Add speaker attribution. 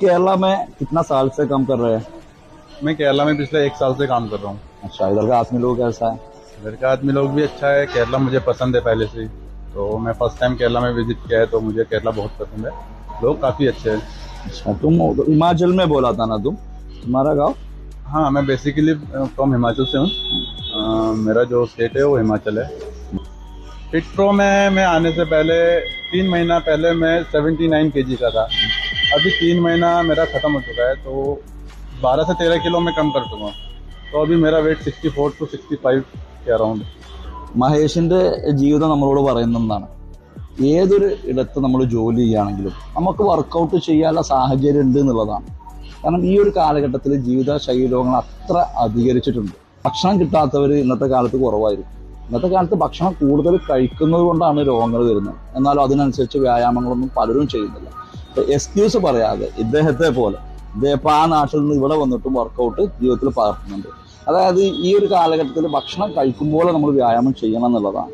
Speaker 1: केरला में कितना साल से काम कर रहे हैं?
Speaker 2: मैं केरला में पिछले एक साल से काम कर रहा हूँ।
Speaker 1: अच्छा इधर का आदमी लोग कैसा है?
Speaker 2: इधर का आदमी लोग भी अच्छा है केरला मुझे पसंद है पहले से तो मैं फ़र्स्ट टाइम केरला में विज़िट किया है तो मुझे केरला बहुत पसंद है। लोग काफ़ी अच्छे हैं।
Speaker 1: अच्छा तुम हिमाचल में बोला था ना तुम? तुम्हारा गाँव?
Speaker 2: हाँ मैं बेसिकली फ्रॉम हिमाचल से हूँ। मेरा जो स्टेट है वो हिमाचल है। फिट प्रो में मैं आने से पहले तीन महीना पहले मैं 79 नाइन का था। अभी तीन महीना मेरा ख़त्म हो चुका है तो 12 से 13 किलो मैं कम कर चुका हूँ तो अभी मेरा वेट 64 टू 65 के अराउंड
Speaker 1: മഹേഷിന്റെ ജീവിതം നമ്മളോട് പറയുന്നതാണ് ഏതൊരു ഇടത്ത് നമ്മൾ ജോലി ചെയ്യുകയാണെങ്കിലും നമുക്ക് വർക്കൗട്ട് ചെയ്യാനുള്ള സാഹചര്യം ഉണ്ട് എന്നുള്ളതാണ് കാരണം ഈ ഒരു കാലഘട്ടത്തിൽ ജീവിതശൈലി രോഗങ്ങൾ അത്ര അധികരിച്ചിട്ടുണ്ട് ഭക്ഷണം കിട്ടാത്തവർ ഇന്നത്തെ കാലത്ത് കുറവായിരിക്കും ഇന്നത്തെ കാലത്ത് ഭക്ഷണം കൂടുതൽ കഴിക്കുന്നത് കൊണ്ടാണ് രോഗങ്ങൾ വരുന്നത് എന്നാലും അതിനനുസരിച്ച് വ്യായാമങ്ങളൊന്നും പലരും ചെയ്യുന്നില്ല എക്സ്ക്യൂസ് പറയാതെ ഇദ്ദേഹത്തെ പോലെ. ഇദ്ദേഹം ആ നാട്ടിൽ നിന്ന് ഇവിടെ വന്നിട്ടും വർക്കൗട്ട് ജീവിതത്തിൽ പകർത്തുന്നുണ്ട്. അതായത് ഈ ഒരു കാലഘട്ടത്തിൽ ഭക്ഷണം കഴിക്കുമ്പോൾ നമ്മൾ വ്യായാമം ചെയ്യണം എന്നുള്ളതാണ്.